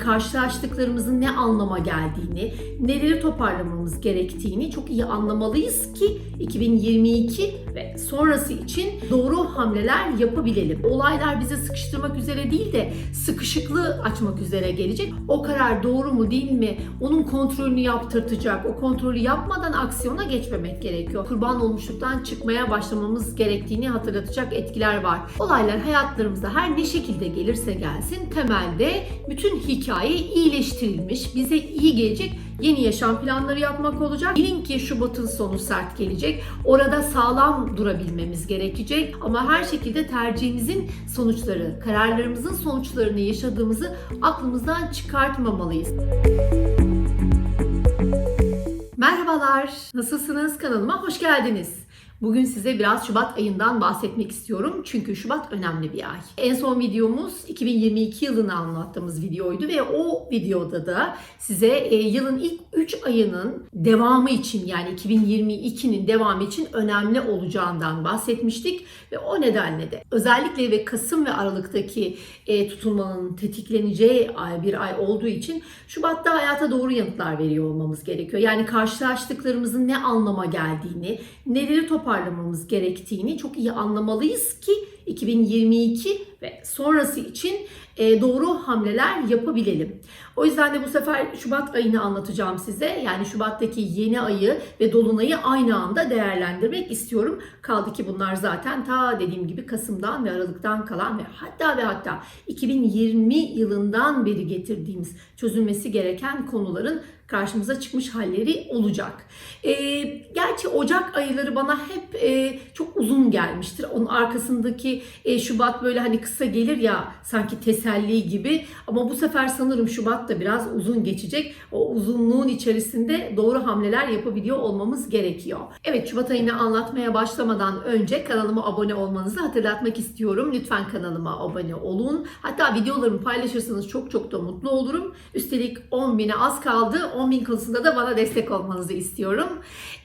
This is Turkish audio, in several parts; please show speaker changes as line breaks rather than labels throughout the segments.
karşılaştıklarımızın ne anlama geldiğini, neleri toparlamamız gerektiğini çok iyi anlamalıyız ki 2022 ve sonrası için doğru hamleler yapabilelim. Olaylar bizi sıkıştırmak üzere değil de sıkışıklığı açmak üzere gelecek. O karar doğru mu değil mi? Onun kontrolünü yaptırtacak. O kontrolü yapmadan aksiyona geçmemek gerekiyor. Kurban olmuşluktan çıkmaya başlamamız gerektiğini hatırlatacak etkiler var. Olaylar hayatlarımızda her ne şekilde gelirse gelsin temelde bütün hikaye iyileştirilmiş, bize iyi gelecek yeni yaşam planları yapmak olacak. Bilin ki Şubat'ın sonu sert gelecek. Orada sağlam durabilmemiz gerekecek. Ama her şekilde tercihimizin sonuçları, kararlarımızın sonuçlarını yaşadığımızı aklımızdan çıkartmamalıyız. Merhabalar, nasılsınız? Kanalıma hoş geldiniz. Bugün size biraz Şubat ayından bahsetmek istiyorum. Çünkü Şubat önemli bir ay. En son videomuz 2022 yılını anlattığımız videoydu ve o videoda da size e, yılın ilk 3 ayının devamı için yani 2022'nin devamı için önemli olacağından bahsetmiştik ve o nedenle de özellikle ve Kasım ve Aralık'taki e, tutulmanın tetikleneceği ay bir ay olduğu için Şubat'ta hayata doğru yanıtlar veriyor olmamız gerekiyor. Yani karşılaştıklarımızın ne anlama geldiğini, neleri toparlamamız gerektiğini çok iyi anlamalıyız ki 2022 ve sonrası için e, doğru hamleler yapabilelim. O yüzden de bu sefer Şubat ayını anlatacağım size. Yani Şubat'taki yeni ayı ve dolunayı aynı anda değerlendirmek istiyorum. Kaldı ki bunlar zaten ta dediğim gibi Kasım'dan ve Aralık'tan kalan ve hatta ve hatta 2020 yılından beri getirdiğimiz çözülmesi gereken konuların karşımıza çıkmış halleri olacak. E, gerçi Ocak ayları bana hep e, çok uzun gelmiştir. Onun arkasındaki e, Şubat böyle hani kısa gelir ya sanki teselli gibi. Ama bu sefer sanırım Şubat da biraz uzun geçecek. O uzunluğun içerisinde doğru hamleler yapabiliyor olmamız gerekiyor. Evet Şubat ayını anlatmaya başlamadan önce kanalıma abone olmanızı hatırlatmak istiyorum. Lütfen kanalıma abone olun. Hatta videolarımı paylaşırsanız çok çok da mutlu olurum. Üstelik 10 bine az kaldı. 10 bin konusunda da bana destek olmanızı istiyorum.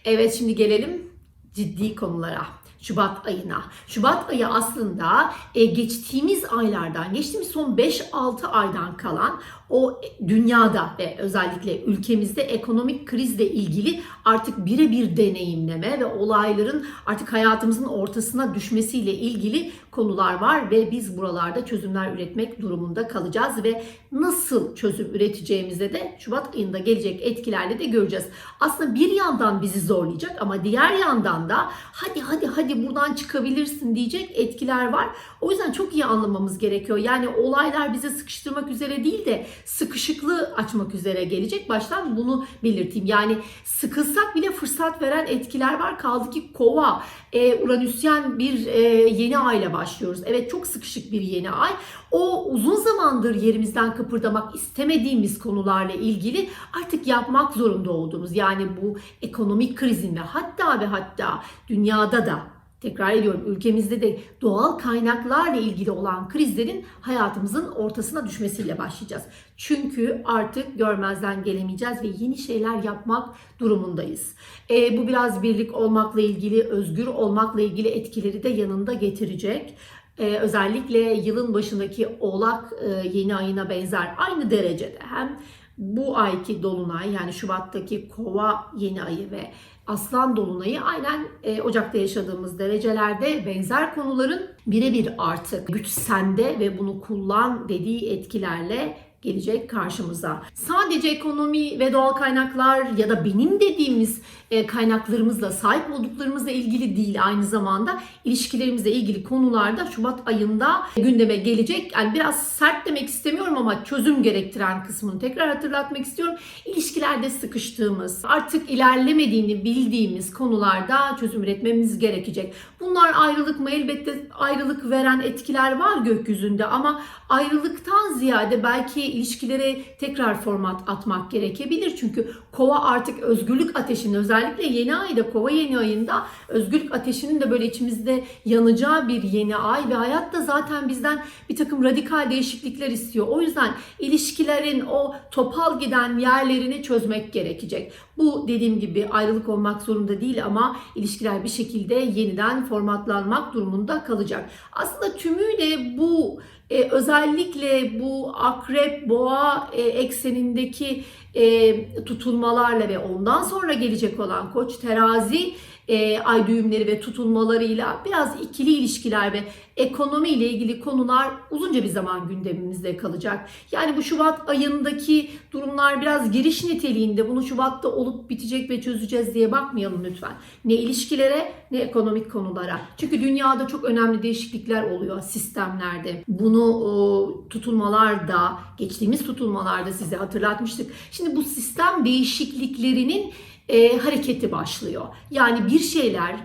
Evet şimdi gelelim ciddi konulara. Şubat ayına. Şubat ayı aslında e, geçtiğimiz aylardan, geçtiğimiz son 5-6 aydan kalan o dünyada ve özellikle ülkemizde ekonomik krizle ilgili artık birebir deneyimleme ve olayların artık hayatımızın ortasına düşmesiyle ilgili konular var ve biz buralarda çözümler üretmek durumunda kalacağız ve nasıl çözüm üreteceğimize de Şubat ayında gelecek etkilerle de göreceğiz. Aslında bir yandan bizi zorlayacak ama diğer yandan da hadi hadi hadi buradan çıkabilirsin diyecek etkiler var. O yüzden çok iyi anlamamız gerekiyor. Yani olaylar bizi sıkıştırmak üzere değil de sıkışıklığı açmak üzere gelecek. Baştan bunu belirteyim. Yani sıkılsak bile fırsat veren etkiler var. Kaldı ki kova, e, uranüsyen bir e, yeni ayla başlıyoruz. Evet çok sıkışık bir yeni ay. O uzun zamandır yerimizden kıpırdamak istemediğimiz konularla ilgili artık yapmak zorunda olduğumuz yani bu ekonomik krizin ve hatta ve hatta dünyada da tekrar ediyorum ülkemizde de doğal kaynaklarla ilgili olan krizlerin hayatımızın ortasına düşmesiyle başlayacağız. Çünkü artık görmezden gelemeyeceğiz ve yeni şeyler yapmak durumundayız. E, bu biraz birlik olmakla ilgili, özgür olmakla ilgili etkileri de yanında getirecek. Ee, özellikle yılın başındaki Oğlak e, yeni ayına benzer aynı derecede hem bu ayki dolunay yani Şubat'taki Kova yeni ayı ve Aslan dolunayı aynen e, Ocak'ta yaşadığımız derecelerde benzer konuların birebir artık güç sende ve bunu kullan dediği etkilerle gelecek karşımıza. Sadece ekonomi ve doğal kaynaklar ya da benim dediğimiz e, kaynaklarımızla sahip olduklarımızla ilgili değil aynı zamanda ilişkilerimizle ilgili konularda Şubat ayında gündeme gelecek. Yani biraz sert demek istemiyorum ama çözüm gerektiren kısmını tekrar hatırlatmak istiyorum. İlişkilerde sıkıştığımız, artık ilerlemediğini bildiğimiz konularda çözüm üretmemiz gerekecek. Bunlar ayrılık mı? Elbette ayrılık veren etkiler var gökyüzünde ama ayrılıktan ziyade belki ilişkilere tekrar format atmak gerekebilir. Çünkü kova artık özgürlük ateşini özellikle yeni ayda kova yeni ayında özgürlük ateşinin de böyle içimizde yanacağı bir yeni ay ve hayat da zaten bizden bir takım radikal değişiklikler istiyor. O yüzden ilişkilerin o topal giden yerlerini çözmek gerekecek. Bu dediğim gibi ayrılık olmak zorunda değil ama ilişkiler bir şekilde yeniden formatlanmak durumunda kalacak. Aslında tümüyle bu e, özellikle bu akrep boğa e, eksenindeki e, tutulmalarla ve ondan sonra gelecek olan koç terazi e, ay düğümleri ve tutulmalarıyla biraz ikili ilişkiler ve ekonomi ile ilgili konular uzunca bir zaman gündemimizde kalacak. Yani bu Şubat ayındaki durumlar biraz giriş niteliğinde bunu Şubat'ta olup bitecek ve çözeceğiz diye bakmayalım lütfen. Ne ilişkilere ne ekonomik konulara. Çünkü dünyada çok önemli değişiklikler oluyor sistemlerde. Bunu o, tutulmalarda, geçtiğimiz tutulmalarda size hatırlatmıştık. Şimdi bu sistem değişikliklerinin e, hareketi başlıyor. Yani bir şeyler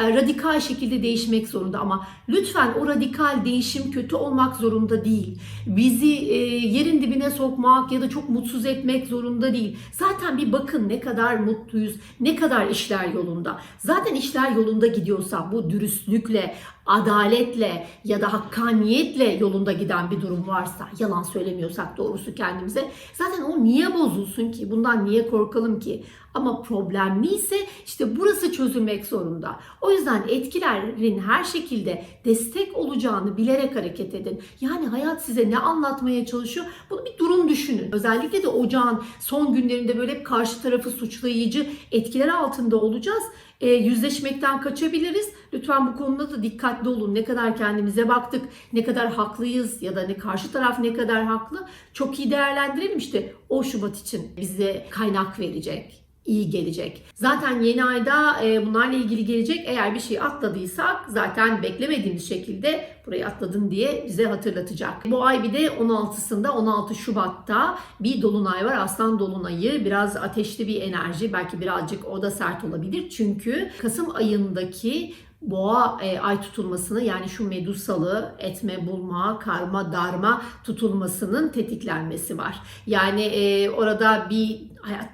e, radikal şekilde değişmek zorunda ama lütfen o radikal değişim kötü olmak zorunda değil. Bizi e, yerin dibine sokmak ya da çok mutsuz etmek zorunda değil. Zaten bir bakın ne kadar mutluyuz, ne kadar işler yolunda. Zaten işler yolunda gidiyorsa bu dürüstlükle, adaletle ya da hakkaniyetle yolunda giden bir durum varsa, yalan söylemiyorsak doğrusu kendimize, zaten o niye bozulsun ki? Bundan niye korkalım ki? Ama problemliyse işte burası çözülmek zorunda. O yüzden etkilerin her şekilde destek olacağını bilerek hareket edin. Yani hayat size ne anlatmaya çalışıyor? Bunu bir durum düşünün. Özellikle de ocağın son günlerinde böyle karşı tarafı suçlayıcı etkiler altında olacağız. E, yüzleşmekten kaçabiliriz. Lütfen bu konuda da dikkatli olun. Ne kadar kendimize baktık, ne kadar haklıyız ya da ne karşı taraf ne kadar haklı çok iyi değerlendirelim işte o Şubat için bize kaynak verecek iyi gelecek. Zaten yeni ayda e, bunlarla ilgili gelecek. Eğer bir şey atladıysak zaten beklemediğimiz şekilde burayı atladın diye bize hatırlatacak. Bu ay bir de 16'sında 16 Şubat'ta bir dolunay var. Aslan dolunayı biraz ateşli bir enerji. Belki birazcık o da sert olabilir. Çünkü Kasım ayındaki boğa e, ay tutulmasını yani şu medusalı etme bulma karma darma tutulmasının tetiklenmesi var. Yani e, orada bir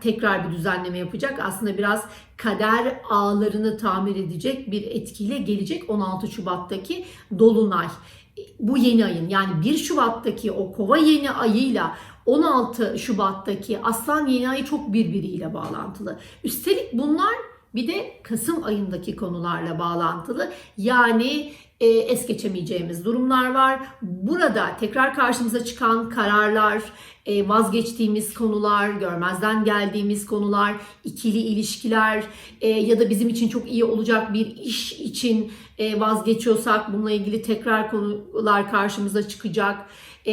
tekrar bir düzenleme yapacak. Aslında biraz kader ağlarını tamir edecek bir etkiyle gelecek 16 Şubat'taki dolunay. Bu yeni ayın yani 1 Şubat'taki o kova yeni ayıyla 16 Şubat'taki aslan yeni ayı çok birbiriyle bağlantılı. Üstelik bunlar bir de Kasım ayındaki konularla bağlantılı. Yani e, es geçemeyeceğimiz durumlar var. Burada tekrar karşımıza çıkan kararlar, e, vazgeçtiğimiz konular, görmezden geldiğimiz konular, ikili ilişkiler e, ya da bizim için çok iyi olacak bir iş için vazgeçiyorsak bununla ilgili tekrar konular karşımıza çıkacak.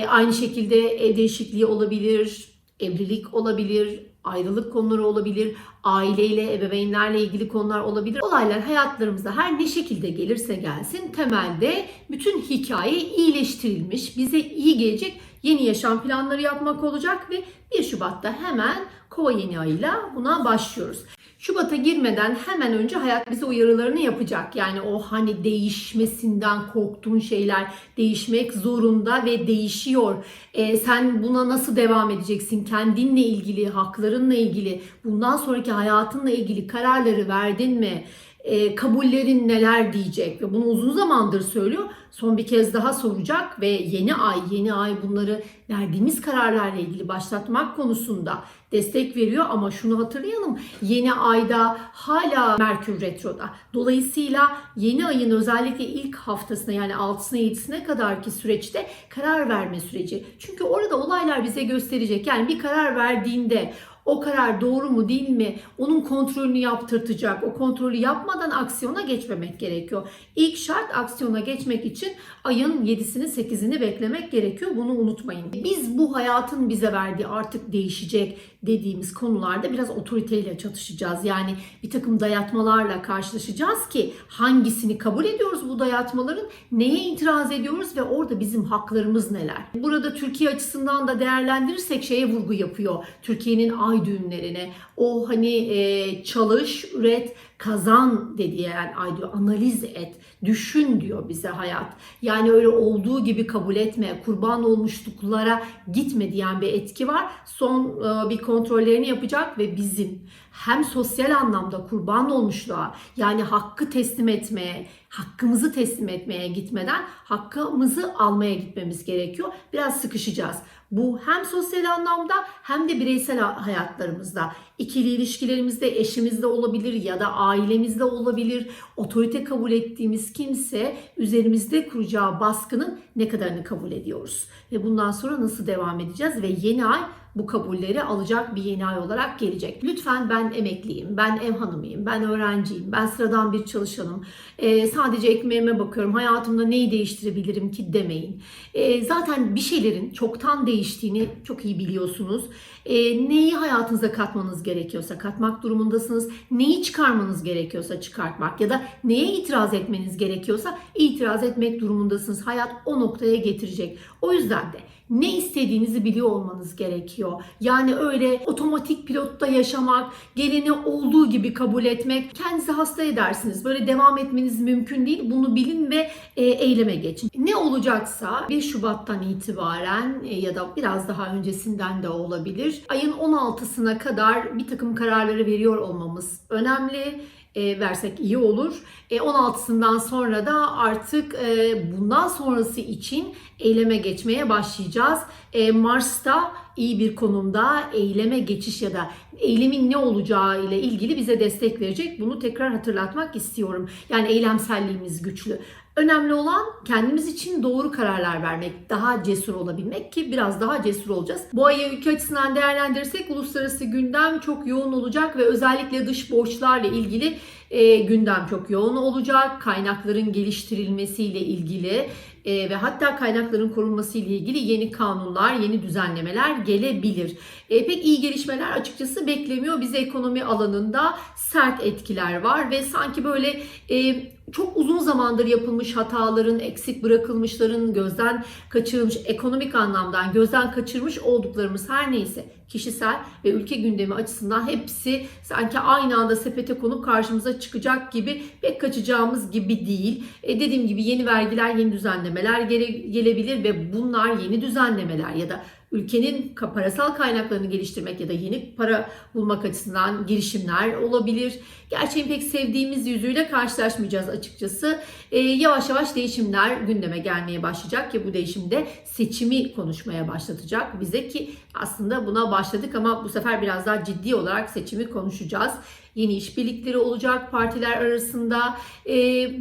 Aynı şekilde ev değişikliği olabilir, evlilik olabilir, ayrılık konuları olabilir, aileyle, ebeveynlerle ilgili konular olabilir. Olaylar hayatlarımıza her ne şekilde gelirse gelsin temelde bütün hikaye iyileştirilmiş, bize iyi gelecek yeni yaşam planları yapmak olacak ve 1 Şubat'ta hemen kova yeni ayıyla buna başlıyoruz. Şubat'a girmeden hemen önce hayat bize uyarılarını yapacak. Yani o hani değişmesinden korktuğun şeyler değişmek zorunda ve değişiyor. Ee, sen buna nasıl devam edeceksin? Kendinle ilgili, haklarınla ilgili, bundan sonraki hayatınla ilgili kararları verdin mi? E, kabullerin neler diyecek ve bunu uzun zamandır söylüyor. Son bir kez daha soracak ve yeni ay, yeni ay bunları verdiğimiz kararlarla ilgili başlatmak konusunda destek veriyor ama şunu hatırlayalım. Yeni ayda hala Merkür retroda. Dolayısıyla yeni ayın özellikle ilk haftasına yani 6'sına 7'sine kadarki süreçte karar verme süreci. Çünkü orada olaylar bize gösterecek. Yani bir karar verdiğinde o karar doğru mu değil mi? Onun kontrolünü yaptırtacak. O kontrolü yapmadan aksiyona geçmemek gerekiyor. İlk şart aksiyona geçmek için ayın 7'sini 8'ini beklemek gerekiyor. Bunu unutmayın. Biz bu hayatın bize verdiği artık değişecek dediğimiz konularda biraz otoriteyle çatışacağız. Yani bir takım dayatmalarla karşılaşacağız ki hangisini kabul ediyoruz bu dayatmaların, neye itiraz ediyoruz ve orada bizim haklarımız neler? Burada Türkiye açısından da değerlendirirsek şeye vurgu yapıyor. Türkiye'nin ay düğümlerine, o hani e, çalış, üret, kazan dediği yani ay diyor analiz et, düşün diyor bize hayat. Yani öyle olduğu gibi kabul etme, kurban olmuşluklara gitme diyen bir etki var. Son e, bir kontrollerini yapacak ve bizim hem sosyal anlamda kurban olmuşluğa yani hakkı teslim etmeye, hakkımızı teslim etmeye gitmeden hakkımızı almaya gitmemiz gerekiyor. Biraz sıkışacağız. Bu hem sosyal anlamda hem de bireysel hayatlarımızda, ikili ilişkilerimizde, eşimizde olabilir ya da ailemizde olabilir, otorite kabul ettiğimiz kimse üzerimizde kuracağı baskının ne kadarını kabul ediyoruz? Ve bundan sonra nasıl devam edeceğiz? Ve yeni ay bu kabulleri alacak bir yeni ay olarak gelecek. Lütfen ben emekliyim, ben ev hanımıyım, ben öğrenciyim, ben sıradan bir çalışanım. Ee, sadece ekmeğime bakıyorum, hayatımda neyi değiştirebilirim ki demeyin. Ee, zaten bir şeylerin çoktan değiştiğini çok iyi biliyorsunuz. Ee, neyi hayatınıza katmanız gerekiyorsa katmak durumundasınız. Neyi çıkarmanız gerekiyorsa çıkartmak ya da neye itiraz etmeniz gerekiyorsa itiraz etmek durumundasınız. Hayat o noktaya getirecek. O yüzden de ne istediğinizi biliyor olmanız gerekiyor. Yani öyle otomatik pilotta yaşamak, geleni olduğu gibi kabul etmek kendinizi hasta edersiniz. Böyle devam etmeniz mümkün değil. Bunu bilin ve e, eyleme geçin. Ne olacaksa 1 Şubat'tan itibaren e, ya da biraz daha öncesinden de olabilir. Ayın 16'sına kadar bir takım kararları veriyor olmamız önemli e, versek iyi olur. E, 16'sından sonra da artık e, bundan sonrası için eyleme geçmeye başlayacağız. E, Mars'ta iyi bir konumda eyleme geçiş ya da eylemin ne olacağı ile ilgili bize destek verecek. Bunu tekrar hatırlatmak istiyorum. Yani eylemselliğimiz güçlü. Önemli olan kendimiz için doğru kararlar vermek, daha cesur olabilmek ki biraz daha cesur olacağız. Bu ayı ülke açısından değerlendirirsek uluslararası gündem çok yoğun olacak ve özellikle dış borçlarla ilgili e, gündem çok yoğun olacak. Kaynakların geliştirilmesiyle ilgili e, ve hatta kaynakların korunması ile ilgili yeni kanunlar, yeni düzenlemeler gelebilir. E, pek iyi gelişmeler açıkçası beklemiyor. Bize ekonomi alanında sert etkiler var ve sanki böyle e, çok uzun zamandır yapılmış hataların, eksik bırakılmışların, gözden kaçırılmış, ekonomik anlamdan gözden kaçırmış olduklarımız her neyse kişisel ve ülke gündemi açısından hepsi sanki aynı anda sepete konup karşımıza çıkacak gibi pek kaçacağımız gibi değil. E dediğim gibi yeni vergiler, yeni düzenlemeler gele- gelebilir ve bunlar yeni düzenlemeler ya da ülkenin parasal kaynaklarını geliştirmek ya da yeni para bulmak açısından girişimler olabilir. Gerçeğin pek sevdiğimiz yüzüyle karşılaşmayacağız açıkçası. E, yavaş yavaş değişimler gündeme gelmeye başlayacak ki bu değişimde seçimi konuşmaya başlatacak bize ki aslında buna başladık ama bu sefer biraz daha ciddi olarak seçimi konuşacağız. Yeni işbirlikleri olacak partiler arasında. E,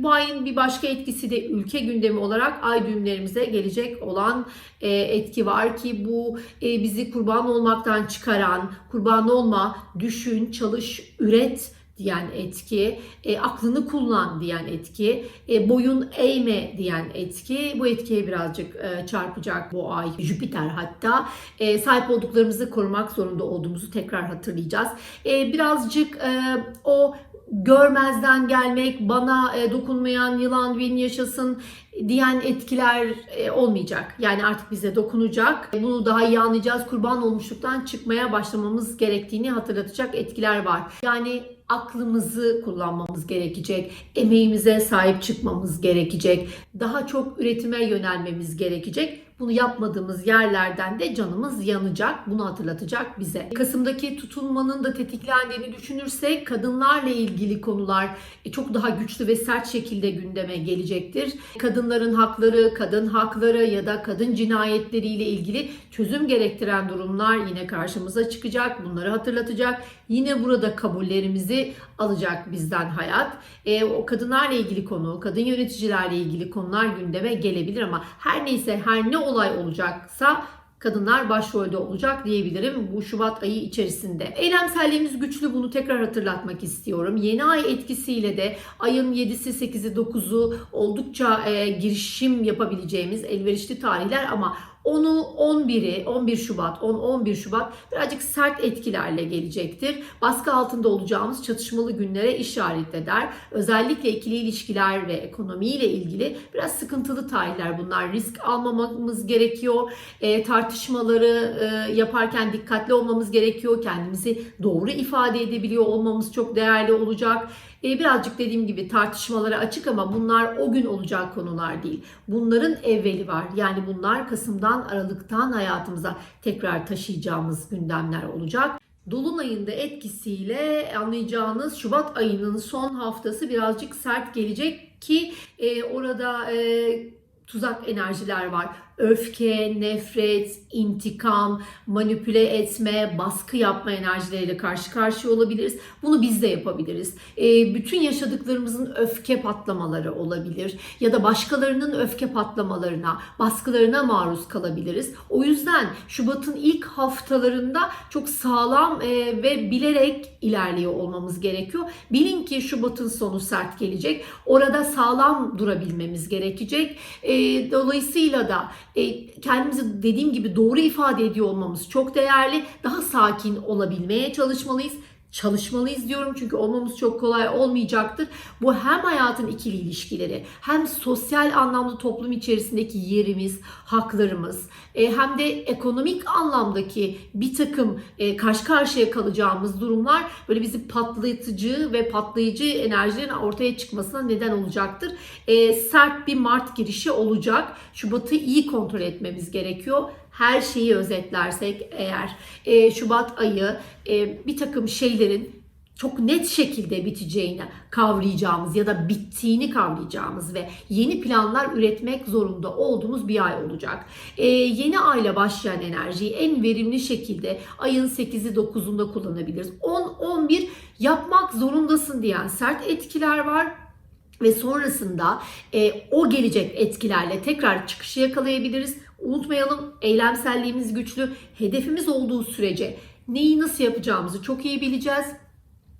bu ayın bir başka etkisi de ülke gündemi olarak ay düğümlerimize gelecek olan e, etki var ki bu e, bizi kurban olmaktan çıkaran, kurban olma, düşün, çalış, üret diyen etki, e, aklını kullan diyen etki, e, boyun eğme diyen etki. Bu etkiye birazcık e, çarpacak bu ay Jüpiter hatta. E, sahip olduklarımızı korumak zorunda olduğumuzu tekrar hatırlayacağız. E, birazcık e, o görmezden gelmek, bana e, dokunmayan yılan bin yaşasın diyen etkiler e, olmayacak. Yani artık bize dokunacak. Bunu daha iyi anlayacağız. Kurban olmuşluktan çıkmaya başlamamız gerektiğini hatırlatacak etkiler var. Yani aklımızı kullanmamız gerekecek. Emeğimize sahip çıkmamız gerekecek. Daha çok üretime yönelmemiz gerekecek. Bunu yapmadığımız yerlerden de canımız yanacak. Bunu hatırlatacak bize. Kasım'daki tutulmanın da tetiklendiğini düşünürsek kadınlarla ilgili konular e, çok daha güçlü ve sert şekilde gündeme gelecektir. Kadınların hakları, kadın hakları ya da kadın cinayetleriyle ilgili çözüm gerektiren durumlar yine karşımıza çıkacak. Bunları hatırlatacak. Yine burada kabullerimizi alacak bizden hayat. E, o kadınlarla ilgili konu, kadın yöneticilerle ilgili konular gündeme gelebilir ama her neyse her ne olay olacaksa kadınlar başrolde olacak diyebilirim bu Şubat ayı içerisinde. Eylemselliğimiz güçlü bunu tekrar hatırlatmak istiyorum. Yeni ay etkisiyle de ayın 7'si 8'i 9'u oldukça e, girişim yapabileceğimiz elverişli tarihler ama onu 11'i 11 Şubat 10-11 Şubat birazcık sert etkilerle gelecektir. Baskı altında olacağımız çatışmalı günlere işaret eder. Özellikle ikili ilişkiler ve ekonomiyle ilgili biraz sıkıntılı tarihler bunlar. Risk almamamız gerekiyor. E, tartışmaları e, yaparken dikkatli olmamız gerekiyor. Kendimizi doğru ifade edebiliyor olmamız çok değerli olacak. E, birazcık dediğim gibi tartışmalara açık ama bunlar o gün olacak konular değil. Bunların evveli var. Yani bunlar Kasım'dan Aralık'tan hayatımıza tekrar taşıyacağımız gündemler olacak. Dolunay'ın etkisiyle anlayacağınız Şubat ayının son haftası birazcık sert gelecek ki e, orada e, tuzak enerjiler var. Öfke, nefret, intikam, manipüle etme, baskı yapma enerjileriyle karşı karşıya olabiliriz. Bunu biz de yapabiliriz. E, bütün yaşadıklarımızın öfke patlamaları olabilir ya da başkalarının öfke patlamalarına, baskılarına maruz kalabiliriz. O yüzden Şubat'ın ilk haftalarında çok sağlam e, ve bilerek ilerliyor olmamız gerekiyor. Bilin ki Şubat'ın sonu sert gelecek. Orada sağlam durabilmemiz gerekecek. E, dolayısıyla da kendimizi dediğim gibi doğru ifade ediyor olmamız çok değerli. Daha sakin olabilmeye çalışmalıyız çalışmalıyız diyorum çünkü olmamız çok kolay olmayacaktır. Bu hem hayatın ikili ilişkileri hem sosyal anlamda toplum içerisindeki yerimiz, haklarımız e, hem de ekonomik anlamdaki bir takım e, karşı karşıya kalacağımız durumlar böyle bizi patlatıcı ve patlayıcı enerjilerin ortaya çıkmasına neden olacaktır. E, sert bir Mart girişi olacak. Şubat'ı iyi kontrol etmemiz gerekiyor her şeyi özetlersek eğer e, Şubat ayı e, bir takım şeylerin çok net şekilde biteceğini kavrayacağımız ya da bittiğini kavrayacağımız ve yeni planlar üretmek zorunda olduğumuz bir ay olacak. Ee, yeni ayla başlayan enerjiyi en verimli şekilde ayın 8'i 9'unda kullanabiliriz. 10-11 yapmak zorundasın diyen sert etkiler var ve sonrasında e, o gelecek etkilerle tekrar çıkışı yakalayabiliriz. Unutmayalım eylemselliğimiz güçlü. Hedefimiz olduğu sürece neyi nasıl yapacağımızı çok iyi bileceğiz.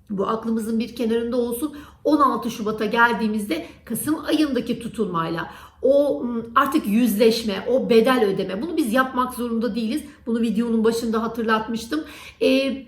Bu aklımızın bir kenarında olsun. 16 Şubat'a geldiğimizde Kasım ayındaki tutulmayla o artık yüzleşme, o bedel ödeme bunu biz yapmak zorunda değiliz. Bunu videonun başında hatırlatmıştım. Ee,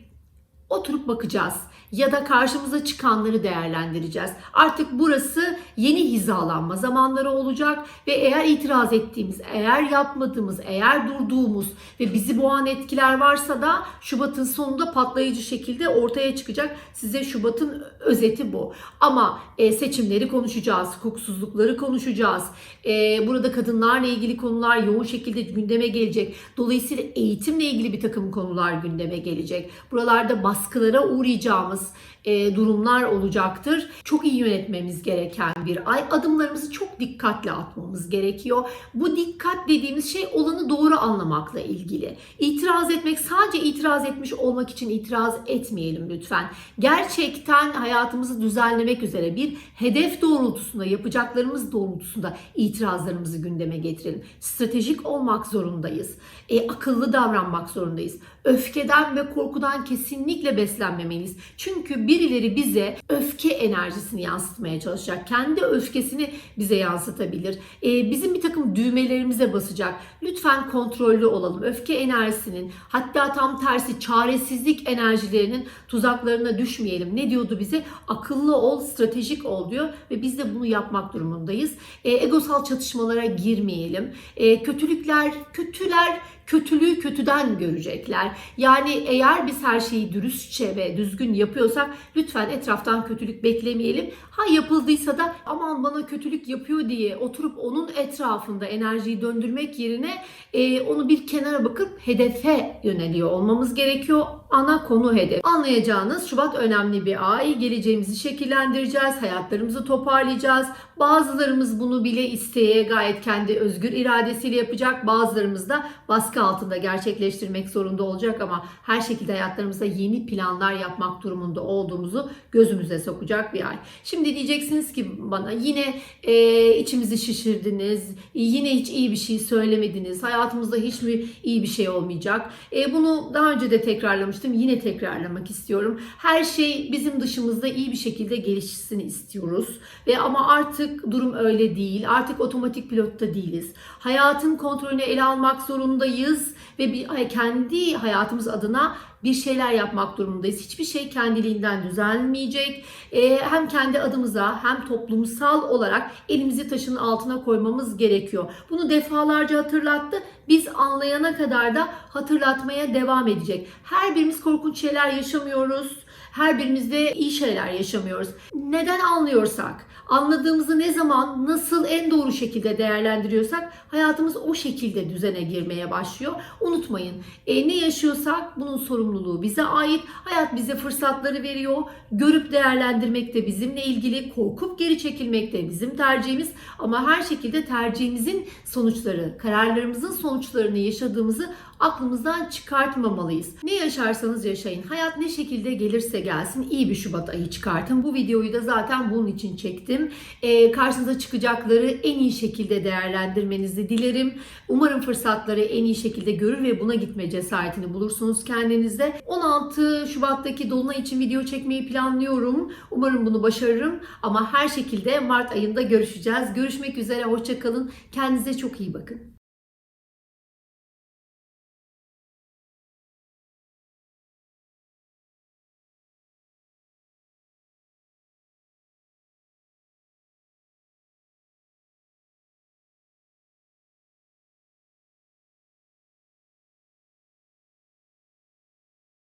oturup bakacağız ya da karşımıza çıkanları değerlendireceğiz. Artık burası yeni hizalanma zamanları olacak ve eğer itiraz ettiğimiz, eğer yapmadığımız, eğer durduğumuz ve bizi boğan etkiler varsa da Şubat'ın sonunda patlayıcı şekilde ortaya çıkacak. Size Şubat'ın özeti bu. Ama e, seçimleri konuşacağız, hukuksuzlukları konuşacağız. E, burada kadınlarla ilgili konular yoğun şekilde gündeme gelecek. Dolayısıyla eğitimle ilgili bir takım konular gündeme gelecek. Buralarda baskılara uğrayacağımız nós e, durumlar olacaktır. Çok iyi yönetmemiz gereken bir ay. Adımlarımızı çok dikkatli atmamız gerekiyor. Bu dikkat dediğimiz şey olanı doğru anlamakla ilgili. İtiraz etmek sadece itiraz etmiş olmak için itiraz etmeyelim lütfen. Gerçekten hayatımızı düzenlemek üzere bir hedef doğrultusunda, yapacaklarımız doğrultusunda itirazlarımızı gündeme getirelim. Stratejik olmak zorundayız. E, akıllı davranmak zorundayız. Öfkeden ve korkudan kesinlikle beslenmemeliyiz. Çünkü birileri bize öfke enerjisini yansıtmaya çalışacak. Kendi öfkesini bize yansıtabilir. E, bizim bir takım düğmelerimize basacak. Lütfen kontrollü olalım. Öfke enerjisinin hatta tam tersi çaresizlik enerjilerinin tuzaklarına düşmeyelim. Ne diyordu bize? Akıllı ol, stratejik ol diyor ve biz de bunu yapmak durumundayız. E, egosal çatışmalara girmeyelim. E, kötülükler, kötüler kötülüğü kötüden görecekler. Yani eğer biz her şeyi dürüstçe ve düzgün yapıyorsak lütfen etraftan kötülük beklemeyelim. Ha yapıldıysa da aman bana kötülük yapıyor diye oturup onun etrafında enerjiyi döndürmek yerine e, onu bir kenara bakıp hedefe yöneliyor olmamız gerekiyor. Ana konu hedef. Anlayacağınız Şubat önemli bir ay. Geleceğimizi şekillendireceğiz. Hayatlarımızı toparlayacağız. Bazılarımız bunu bile isteye gayet kendi özgür iradesiyle yapacak. Bazılarımız da baskı altında gerçekleştirmek zorunda olacak ama her şekilde hayatlarımızda yeni planlar yapmak durumunda olduğumuzu gözümüze sokacak bir ay. Şimdi diyeceksiniz ki bana yine e, içimizi şişirdiniz, yine hiç iyi bir şey söylemediniz, hayatımızda hiç mi iyi bir şey olmayacak. E, bunu daha önce de tekrarlamıştım, yine tekrarlamak istiyorum. Her şey bizim dışımızda iyi bir şekilde gelişsin istiyoruz ve ama artık durum öyle değil. Artık otomatik pilotta değiliz. Hayatın kontrolünü ele almak zorundayız ve bir kendi hayatımız adına bir şeyler yapmak durumundayız. Hiçbir şey kendiliğinden düzelmeyecek. Ee, hem kendi adımıza hem toplumsal olarak elimizi taşın altına koymamız gerekiyor. Bunu defalarca hatırlattı. Biz anlayana kadar da hatırlatmaya devam edecek. Her birimiz korkunç şeyler yaşamıyoruz. Her birimizde iyi şeyler yaşamıyoruz. Neden anlıyorsak, anladığımızı ne zaman, nasıl en doğru şekilde değerlendiriyorsak hayatımız o şekilde düzene girmeye başlıyor. Unutmayın, e, ne yaşıyorsak bunun sorumluluğu bize ait. Hayat bize fırsatları veriyor. Görüp değerlendirmek de bizimle ilgili, korkup geri çekilmek de bizim tercihimiz. Ama her şekilde tercihimizin sonuçları, kararlarımızın sonuçlarını yaşadığımızı aklımızdan çıkartmamalıyız. Ne yaşarsanız yaşayın. Hayat ne şekilde gelirse gelsin iyi bir Şubat ayı çıkartın. Bu videoyu da zaten bunun için çektim. Ee, karşınıza çıkacakları en iyi şekilde değerlendirmenizi dilerim. Umarım fırsatları en iyi şekilde görür ve buna gitme cesaretini bulursunuz kendinizde. 16 Şubat'taki Dolunay için video çekmeyi planlıyorum. Umarım bunu başarırım. Ama her şekilde Mart ayında görüşeceğiz. Görüşmek üzere. Hoşçakalın. Kendinize çok iyi bakın.